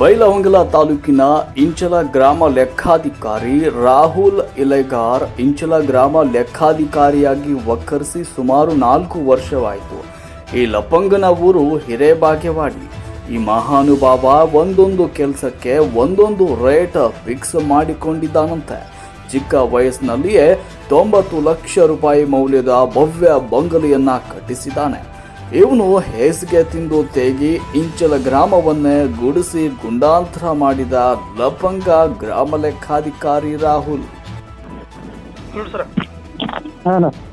ಬೈಲಹೊಂಗಲ ತಾಲೂಕಿನ ಇಂಚಲ ಗ್ರಾಮ ಲೆಕ್ಕಾಧಿಕಾರಿ ರಾಹುಲ್ ಇಲೆಗಾರ್ ಇಂಚಲ ಗ್ರಾಮ ಲೆಕ್ಕಾಧಿಕಾರಿಯಾಗಿ ಒಕ್ಕರಿಸಿ ಸುಮಾರು ನಾಲ್ಕು ವರ್ಷವಾಯಿತು. ಈ ಲಪಂಗನ ಊರು ಹಿರೇಬಾಗೇವಾಡಿ. ಈ ಮಹಾನುಭಾವ ಒಂದೊಂದು ಕೆಲಸಕ್ಕೆ ಒಂದೊಂದು ರೇಟ್ ಫಿಕ್ಸ್ ಮಾಡಿಕೊಂಡಿದ್ದಾನಂತೆ. ಚಿಕ್ಕ ವಯಸ್ಸಿನಲ್ಲಿಯೇ ತೊಂಬತ್ತು ಲಕ್ಷ ರೂಪಾಯಿ ಮೌಲ್ಯದ ಭವ್ಯ ಬಂಗಲೆಯನ್ನ ಕಟ್ಟಿಸಿದ್ದಾನೆ. ಇವನು ಹೇಸಿಗೆ ತಿಂದು ತೇಗಿ ಇಂಚಲ ಗ್ರಾಮವನ್ನೇ ಗುಡಿಸಿ ಗುಂಡಾಂತರ ಮಾಡಿದ ಲಪಂಗ ಗ್ರಾಮ ಲೆಕ್ಕಾಧಿಕಾರಿ ರಾಹುಲ್. ನೋಡ್ರಿ ಸರ್.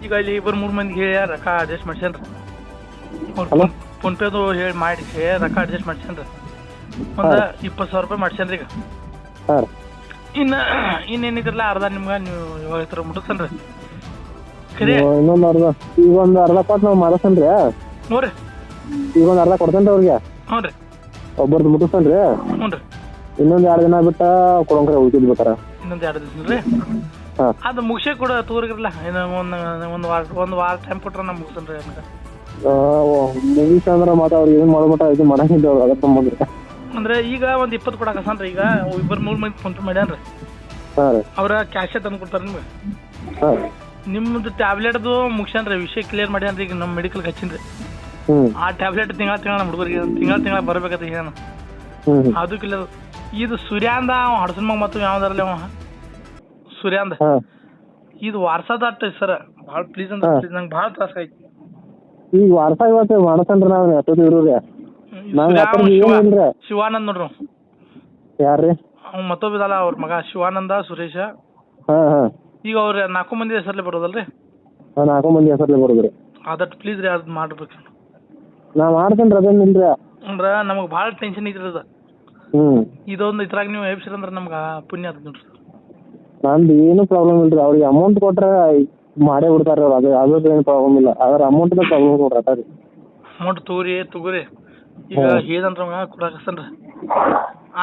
ಈಗ ಇಲ್ಲಿ ಇಬ್ಬರು ಮೂರು ಮಂದಿಗೆ ರೊಕ್ಕ ಅಡ್ಜಸ್ಟ್ ಮಾಡ್ಸ್ಯಾನ್ರಿ? ಅವ್ರು? ಫೋನ್ ಪೇದು ಹೇಳಿ ಮಾಡಿ ರೊಕ್ಕ ಅಡ್ಜಸ್ಟ್ ಮಾಡ್ಸ್ಯಾನ್ರಿ? ಒಂದು ಇಪ್ಪತ್ತು ಸಾವಿರ ರೂಪಾಯಿ ಮಾಡ್ಸ್ಯಾನ್ರಿ ಈಗ. ಇನ್ನ ಇನ್ನು ಇನ್ನೇನಿದ್ರಲ್ಲ ಅರ್ಧ ನಿಮ್ಗೆ ನೀವು ಹೇಳ್ತಾರ ಮುಟ್ಟಿಸ್ತಾನ್ರಿ ಇನ್ನೊಂದು ಅರ್ಧ ಈಗ ಒಂದು ಅರ್ಧ ಕೊಟ್ಟು ನಾವು ಮಾಡಿಸ್ತೇನೆ ರೀ. ಈಗ ಒಂದು ಅರ್ಧ ಕೊಡ್ತೇನೆ ರೀ ಅವ್ರಿಗೆ. ಹ್ಞೂ ರೀ. ಒಬ್ಬರದ್ದು ಮುಟ್ಟಿಸ್ತೇನೆ ರೀ ಹ್ಞೂ ರೀ. ಇನ್ನೊಂದು ಎರಡು ದಿನ ಬಿಟ್ಟು ಕೊಡೋಂಕ್ರೆ ಉಳ್ಕಿದ್ ಬೇಕಾರ ಇನ್ನೊಂದು ಎರಡು ದಿವಸ ರೀ. ಹಾಂ. ಅದು ಮುಗಿಸೇ ಕೊಡ ತೋರಿಗಿರಲ್ಲ ಇನ್ನು ಒಂದು ಒಂದು ವಾರ ಒಂದು ವಾರ ಟೈಮ್ ಕೊಟ್ರೆ ನಾ ಮುಗಿಸ್ತೇನೆ ರೀ ಅದಕ್ಕೆ ಮುಗೀಸ್ ಅಂದ್ರೆ ಮತ್ತೆ ಅವ್ರಿಗೆ ಏನು ಮಾಡ್ಬಿಟ್ಟ ಇದು ಮಾಡಂಗಿಲ್ಲ ಅವ್ರು ಅದಕ್ಕೆ ಬಂದ್ರಿ ಅಂದ್ರೆ ಈಗ ಒಂದು ಇಪ್ಪತ್ತು ಕೊಡಕಸನ್ರಿ ಈಗ ಇಬ್ಬರು ಮೂರು ಮಂದಿ ಫೋನ್ ಪೇ ಮಾಡ್ಯಾನ್ರಿ. ಹಾಂ ರೀ. ಅವ್ರ ಕ್ಯಾಶೇ ತಂದು ಕೊಡ್ತಾರೆ ನಿಮ್ಗೆ. ಹಾಂ ನಿಮ್ದು ಟ್ಯಾಬ್ಲೆಟ್ದು ಮುಗಿಸ್ಯಾನ್ರಿ. ವಿಷಯ ಕ್ಲಿಯರ್ ಮಾಡ್ಯಾನ್ರಿ. ಈಗ ನಮ್ಮ ಮೆಡಿಕಲ್ ಹಚ್ಚಿನ್ರಿ. ಹ್ಞೂ ಆ ಟ್ಯಾಬ್ಲೆಟ್ ತಿಂಗಳ ತಿಂಗಳ ನಮ್ಮ ಹುಡುಗರಿಗೆ ತಿಂಗಳ ತಿಂಗಳ ಬರ್ಬೇಕಂತ ಏನು ಅದಕ್ಕಿಲ್ಲ ಇದು ಸೂರ್ಯಾಂದ ಅವ ಹಡಸನ್ ಮಗ ಮತ್ತು ಯಾವ್ದಾರಲ್ಲಿ ಅವ? ಸೂರ್ಯಾಂದ. ಇದು ಇದು ವಾರ್ಸದಾಟ ಸರ್. ಭಾಳ ಪ್ಲೀಸ್ ಅಂತ ನಂಗೆ ಭಾಳ ತ್ರಾಸ ಆಯ್ತು. ಈಗ ವಾರ್ಸ ಇವತ್ತು ಮಾಡಿಸ್ತೇನೆ ನಾವು ಎಷ್ಟೊತ್ತು ಇರೋರಿ ಶಿವಾನಂದ್ ನೋಡ್ರಿ ಯಾರ್ರಿ? ಅವ್ ಮತ್ತೊಬ್ಬಿದಲ್ಲ ಅವ್ರ ಮಗ ಶಿವಾನಂದ ಸುರೇಶ. ಈಗ ಅವ್ರ ನಾಲ್ಕು ಮಂದಿ ಹೆಸರಲ್ಲಿ ಬರೋದಲ್ರಿ? ನಾಲ್ಕು ಮಂದಿ ಹೆಸರಲ್ಲಿ ಬರೋದ್ರಿ. ಅದಟ್ಟು ಪ್ಲೀಸ್ ರೀ ಅದು ಮಾಡ್ಬೇಕು. ನಾ ಮಾಡ್ತೇನೆ ರೀ ಇಲ್ರಿ ಅಂದ್ರ ಅಂದ್ರೆ ನಮಗೆ ಭಾಳ ಟೆನ್ಷನ್ ಐತ್ರಿ ಅದ. ಹ್ಮ್. ಇದೊಂದು ಇದ್ರಾಗ ನೀವು ಎಬ್ಸಿರಿ ಅಂದ್ರ ನಮ್ಗ ಪುಣ್ಯ ಅದ ನೋಡ್ರಿ. ನಂದು ಏನು ಪ್ರಾಬ್ಲಮ್ ಇಲ್ಲ ರೀ ಅವ್ರಿಗೆ ಅಮೌಂಟ್ ಕೊಟ್ರೆ ಮಾಡೇ ಬಿಡ್ತಾರೆ ಅದು ಅದು ಅದ್ರದ್ದು ಏನು ಪ್ರಾಬ್ಲಮ್ ಇಲ್ಲ. ಆದ್ರೆ ಅಮೌಂಟ್ ಪ್ರಾಬ್ಲಮ್ ನೋಡ್ರಿ ಅಟ ರೀ. ಅಮೌಂಟ್ ತಗೋರಿ ತಗೋರಿ. ಈಗ. ಹೇದಂದ್ರ ಕೊಡಾಕಸ್ತನ್ರಿ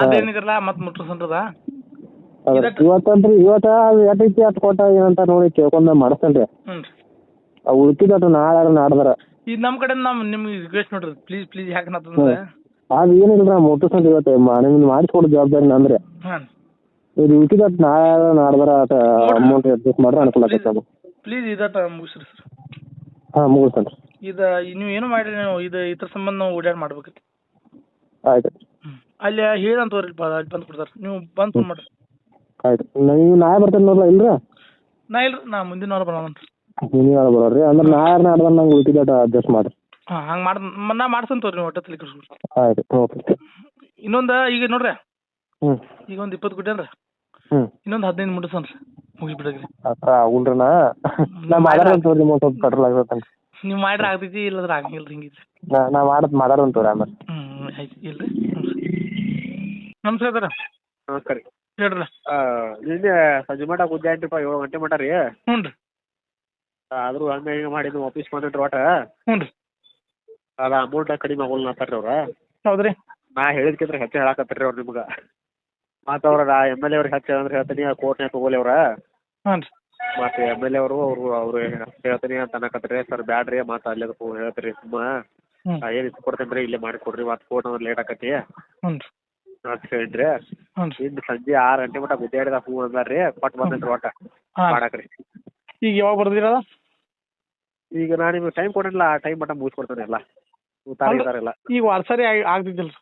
ಅದೇನಿದ್ರಲ್ಲ ಮತ್ತೆ ಮುಟ್ಟಿಸನ್ರದ ಅದ್ರ ಇವತ್ತಂತ್ರಿ ಇವತ್ತ ಎಟ್ ಐತಿ ಅಟ್ ಕೊಟ್ಟ ಏನಂತ ನೋಡಿ ಕೇಳ್ಕೊಂಡ್ ಮಾಡಿಸ್ತೇನೆ ರೀ. ಹ್ಞೂ ರೀ. ಆ ಉಳ್ಕಿದಟ್ಟು ನಾಳೆ ನಾಡ್ದಾರ. ಈಗ ನಮ್ ಕಡೆ ನಾವು ನಿಮ್ಗೆ ರಿಕ್ವೆಸ್ಟ್ ನೋಡ್ರಿ ಪ್ಲೀಸ್ ಪ್ಲೀಸ್ ಯಾಕೆ ನಾತಂದ್ರೆ ಅದು ಏನಿಲ್ಲ ರೀ ಮುಟ್ಟಿಸ್ತೇನೆ ಇವತ್ತು ನಿಮ್ಗೆ ಮಾಡಿಸ್ಕೊಡೋ ಜವಾಬ್ದಾರಿ ನಂದ್ರಿ. ಹಾಂ. ಇದು ಉಳ್ಕಿದಟ್ಟು ನಾಳೆ ನಾಡ್ದಾರ ಆಟ ಅಮೌಂಟ್ ಅಡ್ಜಸ್ಟ್ ಮಾಡ್ರೆ ಅನುಕೂಲ ಆಗತ್ತೆ ಅದು ಪ್ಲೀಸ್ ಇದಟ ಮುಗಿಸ್ರಿ ಸರ್. ಹಾಂ ಮುಗಿಸ್ತೇನೆ ರೀ. ಇದು ನೀವು ಏನು ಮಾಡಿರಿ ನೀವು ಇದು ಇದ್ರ ಸಂಬಂಧ ನಾವು ಓಡಾಡಿ ಮಾಡ್ಬೇಕೈತಿ ಆಯ್ತು. ಹ್ಞೂ ಅಲ್ಲಿ ಹೇಳಂತ ತೋರಿ ಅಲ್ಲಿ ಬಂದು ಕೊಡ್ತಾರೆ. ನೀವು ಬಂದು ಫೋನ್ ಮಾಡ್ರಿ. ಆಯ್ತು. ನೀವು ನಾಳೆ ಬರ್ತೇನೆ ನೋಡ್ಲ ಇಲ್ರಿ? ನಾ ಇಲ್ರಿ ನಾ ಮುಂದಿನ ವಾರ ಬರೋಣ ನೀವು ನಾಳೆ ಬರೋರಿ ಅಂದ್ರೆ ನಾಳೆ ನಂಗೆ ಉಳಿತಿದ್ದ ಅಡ್ಜಸ್ಟ್ ಮಾಡಿರಿ. ಹಾಂ ಹಂಗೆ ಮಾಡ್ ನಾ ಮಾಡ್ಸಂತ ತೋರಿ ನೀವು ಒಟ್ಟ ತಲೆ ಕೆಡ್ಸ್ಕೊಳ್ರಿ ಆಯ್ತು ಓಕೆ. ಇನ್ನೊಂದು ಈಗ ನೋಡ್ರಿ. ಹ್ಞೂ ಈಗ ಒಂದು ಇಪ್ಪತ್ತು ಕೊಟ್ಟೇನ್ರಿ ಹ್ಞೂ ಇನ್ನೊಂದು ಹದಿನೈದು ಮುಟ್ಟಿಸನ್ರಿ ಮುಗಿಸ್ಬಿಡ್ರಿ ಅಷ್ಟ ಆಗುಲ್ರಿ ನಾ? ನಾ ಮಾಡಾರ ತೋರಿ ನಿಮ್ಗೆ ಸ್ವಲ್ಪ ಪೆಟ್ರೋಲ್ ಆಗ್ತೈತೆ ನೀವು ಮಾಡ್ರೆ ಆಗ್ತೈತಿ ಇಲ್ಲದ್ರ ಆಗಂಗಿಲ್ಲ ರೀ ಹಿಂಗಿದ್ರೆ. ನಾ ನಾ ಮಾಡದ್ ಮಾಡಾರ ತೋರಿ ಆಮೇಲೆ. ಹ್ಞೂ ಆಯ್ತು ಇಲ್ರಿ. ನಮಸ್ಕಾರ ಸರ್ ನಮಸ್ಕಾರ ರೀ ಹೇಳ್ರಲ್ಲ. ನಿನ್ನೆ ಸಂಜೆ ಮಟ ಗುದ್ದಾಡ್ರಿಪ್ಪ ಏಳು ಗಂಟೆ ಮಟ ರೀ. ಹ್ಞೂ ರೀ ಆದ್ರೂ ಹಂಗ ಹಿಂಗ ಮಾಡಿ ನೀವು ಆಫೀಸ್ ಬಂದಿಟ್ರಿ ಒಟ ಹ್ಞೂ ರೀ. ಅದ ಅಮೌಂಟ್ ಕಡಿಮೆ ಆಗೋಲ್ಲ ಅಂತಾರ್ರಿ ಅವ್ರ? ಹೌದ್ರಿ ನಾ ಹೇಳಿದ್ಕಿಂತ ಹೆಚ್ಚು ಹೇಳಾಕತ್ತಾರ್ರಿ ಅವ್ರ ನಿಮ್ಗ. ಮತ್ತು ಅವ್ರ ನಾ ಎಂ ಎಲ್ ಎ ಅವ್ರಿಗೆ ಹೆಚ್ಚು ಅಂದ್ರೆ ಹೇಳ್ತೀನಿ ಕೋರ್ಟ್ನ್ಯಾಗ ತಗೋಲಿ ಅವ್ರ? ಹಾಂ ರೀ. ಮತ್ತು ಎಂ ಎಲ್ ಎ ಅವರು ಅವರು ಅವ್ರ ಹೇಳ್ತೀನಿ ಅಂತ ಅನ್ನಕತ್ರಿ ಸರ್ ಬ್ಯಾಡ್ರಿ ಮತ್ತು ಅಲ್ಲೇ ಹೇಳ್ತೀರಿ ಸುಮ್ಮ. ಆ ಏನು ಇತ್ತು ಕೊಡ್ತೇನೆ ರೀ ಇಲ್ಲೇ ಮಾಡಿ ಕೊಡ್ರಿ ಮತ್ತು ಕೋರ್ಟ್ ಅಂದ್ರೆ ಲೇಟ್ ಆಕತಿ. ಹ್ಞೂ ರೀ. ಅಂತ ಹೇಳಿದ್ರಿ ಇನ್ನು ಸಂಜೆ ಆರ್ ಗಂಟೆ ಮಟ್ಟ ಗುದ್ದಾಡಿದ ಹೂ ಅಂದಾರ್ರಿ ಕೊಟ್ಟು ಬಂದೇನ್ರಿ ಒಟ್ಟ ಮಾಡಾಕ್ರಿ. ಈಗ ಯಾವಾಗ ಬರ್ದಿರಲ್ಲ ಈಗ ನಾನು ನಿಮ್ಗೆ ಟೈಮ್ ಕೊಡಿಲ್ಲ ಆ ಟೈಮ್ ಮಟ್ಟ ಮುಗಿಸ್ಕೊಡ್ತಾನೆ ಎಲ್ಲ. ಉತ್ತಾರ ಇದಾರೆಲ್ಲ ಈಗ ವಾರ ಸರಿ ಆಗ್ತಿದ್ದಿಲ್ಲ.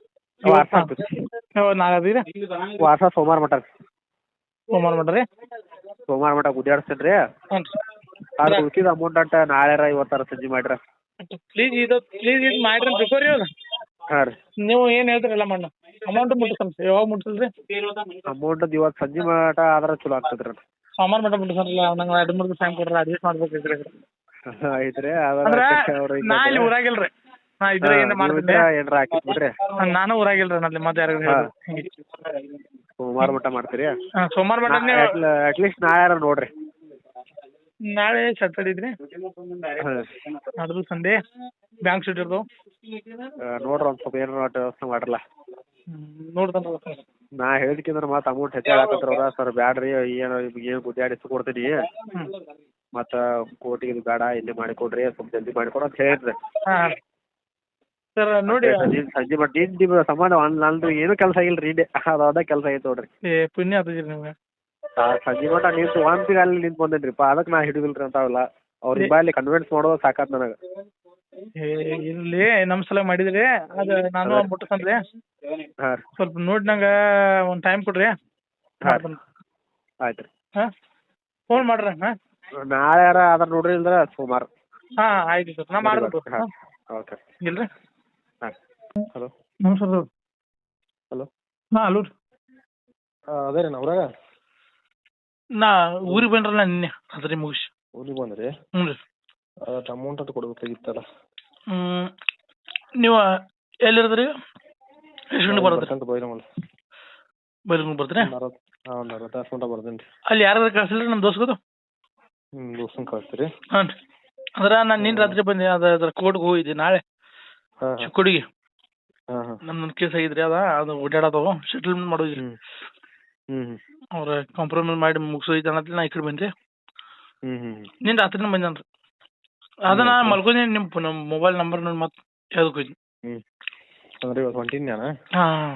ವಾರ ಆಗ್ತೈತಿ. ನಾಗದಿರ ವಾಸ ಸೋಮವಾರ ಮಟ್ಟ ರೀ. ಸೋಮವಾರ ಮಟ್ಟ ಸೋಮವಾರ ಮಟ ಗುದ್ದಾಡಿಸ್ತೇನೆ ರೀ. ಅದು ಉಳ್ಕಿದ ಅಮೌಂಟ್ ಅಂತ ನಾಳೆ ಇವತ್ತಾರ ಸಜ್ಜಿ ಮಾಡ್ರ. ಪ್ಲೀಸ್ ಇದು ಪ್ಲೀಸ್ ಇದು ಮಾಡ್ರಿ ಬಿಫೋರ್ ಅವ್ರು ಹಾಂ ರೀ. ನೀವು ಏನು ಹೇಳ್ತೀರಲ್ಲ ಮಣ್ಣ? ಅಮೌಂಟ್ ಮುಟ್ಟಿಸನ್ ಯಾವಾಗ ಮುಟ್ಟಿಸಲ್ರಿ ಅಮೌಂಟ್ ಇವತ್ತು ಸಂಜೆ ಮಟ ಆದ್ರೆ ಚಲೋ ಆಗ್ತದ್ರಿ ರೀ ಸೋಮವಾರ ಮಟ್ಟ ಮುಟ್ಟಿಸಲ್ಲ ನಂಗೆ ಎರಡು ಮೂರು ಟೈಮ್ ಕೊಡ್ರಿ ಅಡ್ಜಸ್ಟ್ ಮಾಡ್ಬೇಕೈತ್ರಿ ಆಯ್ತು ರೀ ಅಂದ್ರೆ ಅವ್ರ ನಾ ಇಲ್ಲಿ ಊರಾಗಿಲ್ರಿ. ನಾ ಇದ್ರ ಏನು ಮಾಡ್ತಿದ್ದೆ ಏನ್ರ ಹಾಕಿ ಬಿಡ್ರಿ ನಾನು ಊರಾಗಿಲ್ರಿ ನಲ್ಲಿ ಮತ್ತೆ ಹೇಳಿ. ಸೋಮವಾರ ಮಟ್ಟ ಮಾಡ್ತೀರಿ? ಸೋಮವಾರ ಮಟ್ಟ ನೀವು ಅಟ್ಲೀಸ್ಟ್ ನಾಳೆ ನೋಡ್ರಿ. ನಾಳೆ ಸ್ಯಾಟರ್ಡೆ ಇದ್ರಿ. ಅದ್ರ ಸಂಡೇ ಬ್ಯಾಂಕ್ ಶೀಟ್ ಇರ್ತಾವ. ನೋಡ್ರಿ ಒಂದ್ ಸ್ವಲ್ಪ ಏನಾರ ವ್ಯವಸ್ಥೆ ಮಾಡ್ರಲ್ಲ. ನೋಡ್ತಾನ ನಾ ಹೇಳಿದ್ಕಿಂದ್ರ ಮತ್ತೆ ಅಮೌಂಟ್ ಹೆಚ್ಚು ಹೇಳಕತ್ತಾರ ಸರ್ ಬ್ಯಾಡ್ರಿ ಏನು ಏನು ಗುದ್ದಾಡಿ ಕೊಡ್ತೀನಿ. ಮತ್ತು ಕೋಟಿ ಇದು ಬೇಡ ಮಾಡಿ ಮಾಡಿಕೊಡ್ರಿ ಸ್ವಲ್ಪ ಜಲ್ದಿ ಮಾಡಿಕೊಡು ಅಂತ ಹೇಳಿದ್ರಿ. ಹಾಂ. ಸರ್ ನೋಡಿ. ಸಂಜೆ ಮಟ್ಟ ನಿನ್ ನಿಮ್ಮ ಸಂಬಂಧ ನಂದು ಏನು ಕೆಲಸ ಆಗಿಲ್ಲ ರೀ ಅದ ಅದ ಕೆಲಸ ಐತೆ ನೋಡ್ರಿ. ಏ ಪುಣ್ಯ ನಿಮ್ಗೆ. ಸಂಜೆ ಮಟ್ಟ ನಿಂತು ಒಂದ್ ಅಲ್ಲಿ ನಿಂತ್ ಬಂದೇನ್ರಿಪ್ಪ ಅದಕ್ಕೆ ನಾ ಹಿಡಿದಿಲ್ರಿ ಅಂತಾವಲ್ಲ. ಅವ್ರ ಬಾಯಲ್ಲಿ ಕನ್ವಿನ್ಸ್ ಮಾಡೋದು ಸಾಕಾತ್ ನನಗೆ. ಏ ಇರ್ಲಿ ನಮ್ ಸಲ ಮಾಡಿದ್ರಿ ಅದು ನಾನು ಮುಟ್ಟಸನ್ರಿ ಹಾಂ ರೀ. ಸ್ವಲ್ಪ ನೋಡಿ ನಂಗೆ ಒಂದು ಟೈಮ್ ಕೊಡ್ರಿ. ಆಯ್ತ್ರಿ ಆಯ್ತು ರೀ. ಹಾಂ? ಫೋನ್ ಮಾಡ್ರಿ ಹಾಂ? ನಾಳೆ ಯಾರ ಅದ್ರ ನೋಡ್ರಿ ಇಲ್ದ್ರ ಸೋಮವಾರ ಹಾ ಆಯ್ತು ಸರ್. ನಾ ಮಾಡ್ಬೇಕು ಹಾ ಓಕೆ. ಇಲ್ರಿ? ಹಾಂ. ಹಲೋ. ನಮಸ್ಕಾರ ಸರ್. ಹಲೋ. ಹಾ ಹಲೋ ರೀ. ಅದೇ ರೀ ನವ್ರಾಗ ನಾ ಊರಿಗೆ ಬಂದ್ರಲ್ಲ ನಿನ್ನೆ ಅದ್ರಿ ಮುಗಿಸಿ. ಊರಿಗೆ ಬಂದ್ರಿ? ಹ್ಞೂ ರೀ. ಅದಕ್ಕೆ ಅಮೌಂಟ್ ಅಂತ ಕೊಡ್ಬೇಕಾಗಿತ್ತಲ್ಲ. ಹ್ಮ್ ನೀವು ಎಲ್ಲಿರೋದ್ರಿ? ಎಷ್ಟು ಗಂಟೆ ಬರೋದ್ರಿ ಬರ್ಕಂತ ಬೈರಮಲ್ಲ ಬೈಲೂರು ಬರ್ತೀರಿ? ಹಾಂ ಒಂದು ಅರ್ಧ ತಾಸು ಗಂಟೆ ಬರ್ತೀನಿ ರೀ. ಅಲ್ಲಿ ಯಾರಾದ್ರೂ ಕಳ್ಸಿಲ್ರಿ ನಮ್ಮ ದೋಸ್ಗದು ಹ್ಞೂ ದೋಸ್ತನ ಕಳಿಸ್ತೀರಿ? ಹಾಂ ರೀ. ಅಂದ್ರೆ ನಾನು ನಿನ್ನ ರಾತ್ರಿ ಬಂದೆ ಅದ ಅದ್ರ ಕೋರ್ಟ್ಗೆ ಹೋಗಿದ್ದೆ ನಾಳೆ. ಹಾಂ ಹಾಂ. ಚಿಕ್ಕೋಡಿಗೆ. ಹಾಂ ಹಾಂ. ನಮ್ದು ಕೇಸ್ ಆಗಿದ್ರಿ ಅದ ಅದು ಸೆಟಲ್ಮೆಂಟ್ ಮಾಡೋದ್ರಿ ಹ್ಞೂ ಹ್ಞೂ ಹ್ಞೂ ಅವ್ರ ಕಾಂಪ್ರಮೈಸ್ ಮಾಡಿ ಮುಗಿಸೋಯ್ತು ಅನ್ನತ್ಲಿ ನಾ ಈ ಕಡೆ ಬಂದೆ. ಹ್ಞೂ ಹ್ಞೂ ನಿನ್ನ ರಾತ್ರಿನ ಬಂದೇನ್ರಿ ಅದ ನಾ ನಿಮ್ಮ ನಮ್ಮ ಮೊಬೈಲ್ ನಂಬರ್ ನೋಡಿ ಮತ್ತೆ ಯಾವ್ದಕ್ಕೆ ಹೋಯ್ತು ಹ್ಞೂ ಅಂದ್ರೆ ಇವತ್ತು ಹೊಂಟಿನಿ ನಾನು ಹಾಂ.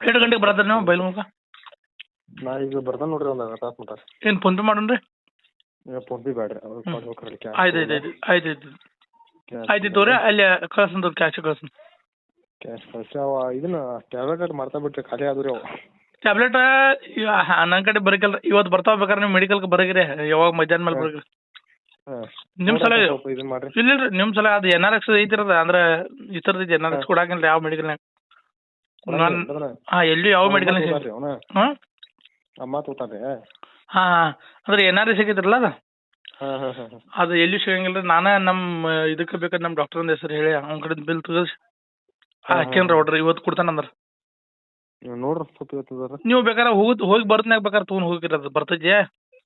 ಎಷ್ಟು ಗಂಟೆಗೆ ಬರತ್ತೀರಿ ನೀವು ಬೈಲುಮುಖ ನಾ ಈಗ ಬರ್ತಾನೆ ನೋಡ್ರಿ ಒಂದು ಅರ್ಧ ತಾಸು ಮಟ್ಟ ಏನು ಫೋನ್ ಪೇ ಮಾಡೋಣ್ರಿ ಈಗ ಫೋನ್ ಪೇ ಬೇಡ್ರಿ ಅವ್ರು ಕೊಡ್ಬೇಕ್ರಿ ಕ್ಯಾಶ್ ಆಯ್ತು ಆಯ್ತು ಆಯ್ತು ಆಯ್ತು ಆಯ್ತು ಆಯ್ತು ತೋರಿ ಅಲ್ಲಿ ಕ್ಯಾಶ್ ಕಳ್ಸನ್ ಕ್ಯಾಶ್ ಕಳಿಸಿ ಅವ ಇದನ್ನ ಟ್ಯಾಬ್ಲೆಟ್ ಮಾಡ್ತಾ ಬಿಟ್ರಿ ಖಾಲಿ ಆದ್ರಿ ಅವು ಟ್ಯಾಬ್ಲೆಟ್ ನನ್ನ ಕಡೆ ಬರಕಲ್ರಿ ಇವತ್ತು ಬರ್ತಾವ ಬೇಕಾದ್ರೆ ನೀವು ಮೆಡಿಕಲ್ಗೆ ಬರಗಿರಿ ಯಾವಾಗ ಮಧ್ಯಾಹ್ನ ಮೇಲೆ ಬರಗಿರಿ ನಿಮ್ ಸಲ ನಿಮ್ ಇಲ್ಲ ನಿಮ್ಮ ಸಲ ಅದು ಎನ್ ಆರ್ ಎಕ್ಸ್ ಐತಿರದ ಅಂದ್ರೆ ಈ ಥರದ್ದು ಐತಿ ಎನ್ ಆರ್ ಎಕ್ಸ್ ಕೊಡಾಕಿಲ್ಲ ಯಾವ ಮೆಡಿಕಲ್ ನಾನು ಹಾಂ ಎಲ್ಲಿ ಯಾವ ಮೆಡಿಕಲ್ ಹಾಂ ಅಮ್ಮ ತೋತಾನ್ರಿ ಹಾಂ ಹಾಂ ಅಂದ್ರೆ ಎನ್ ಆರ್ ಆಗೈತಿರಲ್ಲ ಅದು? ಹಾಂ ಹಾಂ ಹಾಂ ಹಾಂ. ಅದು ಎಲ್ಲಿ ಸಿಗಂಗಿಲ್ಲ. ರೀ ನಾನೇ ನಮ್ಮ ಇದಕ್ಕೆ ಬೇಕಾದ್ರೆ ನಮ್ಮ ಡಾಕ್ಟರ್ ಹೆಸರು ಹೇಳಿ ಅವ್ನ ಕಡೆ ಬಿಲ್ ತೆಗೆಸಿ. ಹಾಕ್ಯನ್ರಿ ಹೊಡ್ರಿ ಇವತ್ತು ಕೊಡ್ತಾನಂದ್ರ ನೀವು ನೋಡ್ರಿ ಸ್ವಲ್ಪ ಇವತ್ತು ಅದಾರ. ನೀವು ಬೇಕಾದ್ರೆ ಹೋಗಿ ಹೋಗಿ ಬರ್ತನಾಗ ಬೇಕಾದ್ರೆ ತಗೊಂಡ್ ಹೋಗಿರಿ ಅದು ಬರ್ತೈತಿ.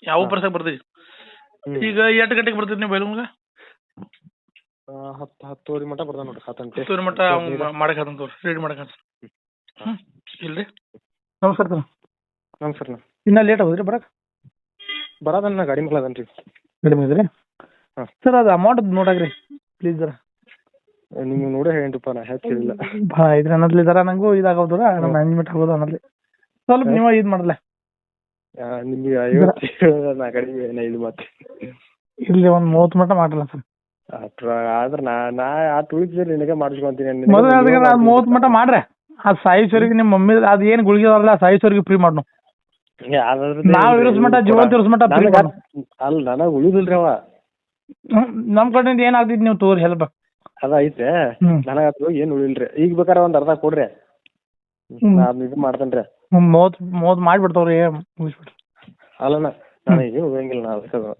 ಯಾವ ಬರ್ಸಕ್ಕೆ ಬರ್ತೈತಿ? ಈಗ ಎಂಟು ಗಂಟೆಗೆ ಬರ್ತೈತಿ ನೀವು ಬೈಲುಂಗ? ಹತ್ತು ಹತ್ತುವರೆ ಮಟ್ಟ ಬರ್ತಾನೆ ನೋಡ್ರಿ ಹತ್ತು ಗಂಟೆ. ಹತ್ತುವರೆ ಮಟ್ಟ ಮಾಡಕ್ಕೆ ಹತ್ತಂತ ತೋರಿ ರೆಡಿ ಮಾಡಕ್ಕೆ ಹ್ಞೂ ಇಲ್ರಿ? ನಮಸ್ಕಾರ ಸರ್ ನಮಸ್ಕಾರ ಇನ್ನ ಲೇಟ್ ಆಗೋದ್ರಿ ಬರಕ್ಕೆ ಬರೋದನ್ನ ನಾ ಗಾಡಿ ಮೇಲೆ ಅದನ್ರಿ. ಕಡಿಮೆ ಇದ್ರಿ? ಹಾಂ. ಸರ್ ಅದು ಅಮೌಂಟ್ ನೋಡಾಕ್ರಿ ಪ್ಲೀಸ್ ಜರ ನಿಮ್ಗೆ ನೋಡೇ ಹೇಳಿಪ್ಪ ನಾ ಹೆಚ್ಚು ಹೇಳಿಲ್ಲ ಭಾಳ ಇದ್ರೆ ಅನ್ನದ್ಲಿ ನಂಗೂ ಇದಾಗೋದ್ರ ನಮ್ಮ ಮ್ಯಾನೇಜ್ಮೆಂಟ್ ಆಗೋದು ಅನ್ನದ್ಲಿ. ಸ್ವಲ್ಪ ನೀವು ಇದು ಮಾಡಲ್ಲ ಆ, ನಿಮ್ಗೆ ಐವತ್ತು ಹೇಳಿದ್ರೆ ನಾ ಕಡಿಮೆ ಏನ ಇದು ಮತ್ತೆ ಇರ್ಲಿ ಒಂದು ಮೂವತ್ತು ಮಟ್ಟ ಮಾಡಲ್ಲ ಸರ್ ಆದ್ರೆ ನಾ ನಾ ಆ ಉಳಿದ್ರೆ ನಿನಗೆ ಮಾಡಿಸ್ಕೊಂತೀನಿ ಮೊದಲು ಅದಕ್ಕೆ ಮೂವತ್ತು ಮಟ್ಟ ಮಾಡ್ರೆ. ಆ ಸಾಯಿಸೋರಿಗೆ ನಿಮ್ಮ ಮಮ್ಮಿ ಅದು ಏನು ಗುಳಿಗೆ ಅದಾವಲ್ಲ ಸಾಯಿಸೋರಿಗೆ ಫ್ರೀ ಮಾಡ್ನು. ನಾವ್ ಇರಿಸ್ ಜೀವಂತ ಇರಿಸ್ ಮಾಡ್ನು ಅಲ್ಲ ನನಗೆ ಉಳಿದಿಲ್ರಿ ಅವ. ಹ್ಮ್, ನಮ್ ಕಡೆಯಿಂದ ಏನ್ ಆಗ್ತೈತಿ ನೀವು ತೋರಿ ಹೆಲ್ಪ್ ಅದ ಐತೆ. ಹ್ಮ್. ಏನ್ ಅದು ಏನು ಉಳಿಲ್ರಿ. ಈಗ ಬೇಕಾರ ಒಂದ್ ಅರ್ಧ ಕೊಡ್ರಿ. ಹ್ಮ್. ನಾ ಅದ್ನ ಇದು ಮಾಡ್ತೇನ್ರಿ. ಮೋದ್ ಮೋದ್ ಮಾಡ್ಬಿಡ್ತಾವ್ರಿ ಮುಗಿಸ್ಬಿಡ್ರಿ. ಅಲ್ಲಣ್ಣ ನಾನು ಏನು ಉಳಿಯಂಗಿಲ್ಲ ನಾ ಅದಕ್ಕೆ. ಅದು.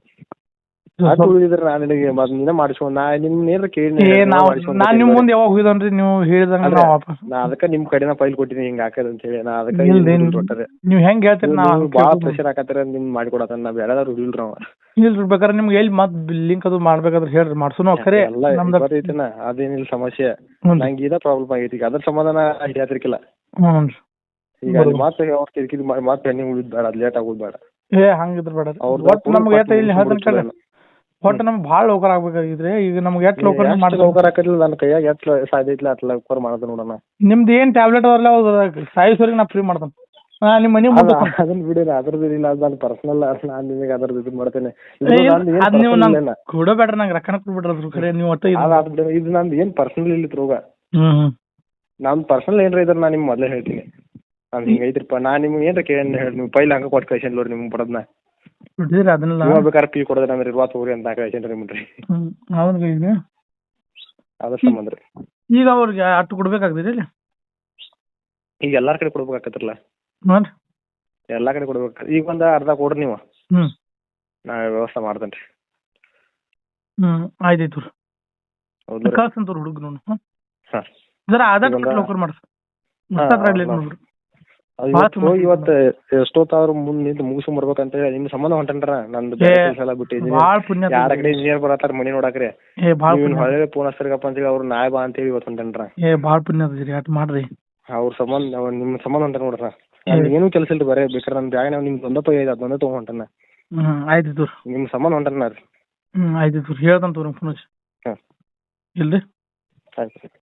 ಅಷ್ಟು ಉಳಿದಿದ್ರೆ ನಾನು ನಿನಗೆ ಮೊದ್ಲು ನೀನೇ ಮಾಡಿಸ್ಕೊಂಡ್ ನಾ ನಿಮ್ನ ಏನ್ರ ಕೇಳಿ ಏ ನಾವ್ ನಾನ್ ನಿಮ್ ಮುಂದೆ ಯಾವಾಗ ಹೋಗಿದನ್ರಿ ನೀವು ಹೇಳಿದಂಗ ಅಲ್ರಿ. ನಾವ್ ವಾಪಸ್ ನಾ ಅದಕ್ಕೆ ನಿಮ್ ಕಡೆನ ಫೈಲ್ ಕೊಟ್ಟಿನಿ ಹಿಂಗ ಹಾಕದ ಅಂತ ಹೇಳಿ. ನಾ ಅದಕ್ಕೆ ಇಲ್ರಿ, ಕೊಟ್ಟರೆ ನೀವ್ ಹೆಂಗ್ ಹೇಳ್ತೀರಿ ನಾ ಬಾಳ ಪ್ರೆಷರ್ ಹಾಕತ್ತರ ನಿಮ್ ಮಾಡಿಕೊಡತ್ತ ನಾ ಬೇಡದಾರು ಉಳಿಲ್ರಿ ಅವ. ಇಲ್ರಿ ಬೇಕಾದ್ರೆ ನಿಮ್ಗೆ ಎಲ್ಲಿ ಮತ್ ಲಿಂಕ್ ಅದು ಮಾಡ್ಬೇಕಾದ್ರೆ ಹೇಳ್ರಿ ಮಾಡ್ಸುನು ಖರೆ ಎಲ್ಲ ನಮ್ದು ಬರ್ತೈತಿನ ಅದೇನಿಲ್ಲ ಸಮಸ್ಯೆ. ಹ್ಞೂ ನಂಗೆ ಇದ ಪ್ರಾಬ್ಲಮ್ ಆಗೈತಿ. ಈಗ ಅದ್ರ ಸಮಾಧಾನ ಹಿಡಿಯಾತಿರ್ಕಿಲ್ಲ ಹ್ಞೂ ಈಗ ಅಲ್ಲಿ ಮತ್ತೆ ಅವ್ರ ಕಿರಿಕಿರಿ ಮಾಡಿ ಮತ್ತೆ ಪೆಂಡಿಂಗ್ ಉಳಿದ್ ಬೇಡ ಅದ್ ಲೇಟ್ ಆಗೋದ್ ಬೇಡ. ಏ ಹಂಗಿದ್ರ ಬೇಡ ಅವ್ರ್ದ್ ಒಟ್ಟು ನಮ್ಗೆ ಇಲ್ಲಿ ಹೇಳ್ತಾರೆ ಕೇಳಿ. ಒಟ್ಟು ನಮ್ಗೆ ಭಾಳ ಲೋಕರ್ ಆಗ್ಬೇಕಾಗಿದ್ರಿ ಈಗ ನಮ್ಗೆ ಎಷ್ಟು ಲೋಕರ್ ಮಾಡಿದ್ರೆ ಲೋಕರ್ ಹಾಕಲಿಲ್ಲ ನನ್ನ ಕೈಯಾಗ? ಎಷ್ಟು ಸಾಧ್ಯ ಐತ್ಲ ಅಟ್ ಲೋಕರ್ ಮಾಡೋದು ನೋಡೋಣ. ನಿಮ್ದು ಏನ್ ಟ್ಯಾಬ್ಲೆಟ್ ಅವ್ರ ಸಾಯಿಸೋರಿಗೆ ನಾ ಫ್ರೀ ಮಾಡ್ತಾನೆ. ನಾ ನಿಮ್ಮ ಮನೆ ಮುಂದೆ ಅದ- ಅದನ್ನ ಬಿಡಿ ಅದ್ರದ್ದು ಇಲ್ಲ ಅದು ನನ್ನ ಪರ್ಸನಲ್ ನಾನು ನಿಮಗೆ ಅದ್ರದ್ದು ಇದು ಮಾಡ್ತೇನೆ. ಇದು ನಂದು ಏನ್ ಅದ್ ನೀವು personal ನಂಗೆ ಬೇಡ ಕೊಡಬೇಡ್ರಿ ನಂಗೆ ರೊಕ್ಕನ ಕೊಡ್ಬಿಡ್ರಿ ಅದ್ರ ಖರೆ ನೀವು ಒಟ್ಟು ಇದು ಅದ್ ಅದ್ ಬಿಡು, ಇದು ನಂದು ಏನ್ ಪರ್ಸನಲ್ ಇಲ್ಲ ರೋಗ. ಹ್ಮ್ ಹ್ಮ್. ನಮ್ ಪರ್ಸನಲ್ ಏನ್ರ ಇದ್ರ ನಾ ನಿಮ್ಗೆ ಮೊದಲೇ ಹೇಳ್ತೀನಿ. ನಾನು ಹಿಂಗೆ ಐತ್ರಿಪ್ಪ ನಾ ನಿಮ್ಗೆ ಏನ್ರ ಕೇಳಿ ಹೇಳಿ ನೀವು ಪೈಲ್ ಹಂಗೆ ಕೊಟ್ಟು ಕಳ್ಸೇನ್ ನೋಡ್ರಿ ನಿಮ್ಗೆ ಬಡದ್ನ. ಅದನ್ನೆಲ್ಲ. ನೀವು ಬೇಕಾದ್ರೆ ಪೀ ಕೊಡೋದ್ರೆ ಅಂದ್ರೆ ಇರುವ ತಗೋರಿ ಅಂತ ನಿಮ್ಗೆ ಹ್ಮ್ ಈಗ. ಅದ್ರ ಸಂಬಂಧ ರೀ. ಈಗ ಅವ್ರಿಗೆ ಅಟ್ಟು ಕೊಡ್ಬೇಕಾಗ್ತದೆ ಈಗ ಎಲ್ಲಾರ ಕಡೆ ಕೊಡ್ಬೇಕಾಕತ್ರಲ್ಲ ನೋಡ್ರಿ. ಎಲ್ಲಾ ಕಡೆ ಕೊಡ್ಬೇಕು. ಈಗ ಒಂದ ಅರ್ಧ ಕೊಡ್ರಿ ನೀವು. ಹ್ಮ್. ನಾ ವ್ಯವಸ್ಥೆ ಮಾಡ್ತೇನೆ ರೀ. ಹ್ಮ್ ಆಯ್ತಾಯ್ತು ಹೌದು ಕಳ್ಸಂತ ಹಾಂ. ಜರ ಆದಷ್ಟು ಇದೊಂದ- ಲೋಕರ್ ಮಾಡ್ಸ. ನೋಡ್ರಿ ಇವತ್ತು ಎಷ್ಟೊತ್ತಾದ್ರು ಮುಂದೆ ನಿಂತು ಮುಗಿಸ್ಕೊಂಡ್ ಬರ್ಬೇಕಂತ ಹೇಳಿ ನಿಮ್ ಸಂಬಂಧ ಹೊಂಟನ್ರ? ನಂದು ಬೇರೆ ಏ, ಕೆಲ್ಸ ಎಲ್ಲ ಬಿಟ್ಟು ಭಾಳ ಪುಣ್ಯ ಯಾರ ಕಡೆ ಇಂಜಿನಿಯರ್ ಬರತ್ತಾರ ಮನಿ ನೋಡಾಕ್ರಿ? ಏ ಬಾಳ್ ನೀವು ಪುಣ್ಯ. ಹೊಳೆ ಫೋನ್ ಹಚ್ತಾರಪ್ಪ ಅಂತ ಹೇಳಿ ಅವ್ರು ನಾಯ್ ಬಾ ಅಂತ ಹೇಳಿ ಇವತ್ತು ಹೊಂಟನ್ರ. ಏ ಪುಣ್ಯ ಅಟ್ ಮಾಡ್ರಿ. ಅವ್ರ ಸಂಬಂಧ ಅವ್ರ್ ನಿಮ್ ಸಂಬಂಧ ಹೊಂಟ ನೋಡ್ರ. ಏನೂ ಕೆಲಸ ಇಲ್ರಿ ಬರೇ ಬೇಕ್ರ ನನ್ನ ಬ್ಯಾಗ್ ನಿಮ್ ಒಂದೇ ಪೈ ಐದು ಅದೊಂದೇ ತಗೊಂಡ್ ಹೊಂಟನ. ಹ್ಮ್ ಆಯ್ತು ರೀ ನಿಮ್ ಸಂಬಂಧ ಹೊಂಟನ ರೀ ಹ್ಮ್ ಆಯ್ತು ತೋರಿ ಫೋನ್ ಹಚ್ಚಿ. ಹಾಂ. ಇಲ್ರಿ? ಆಯ್ತು.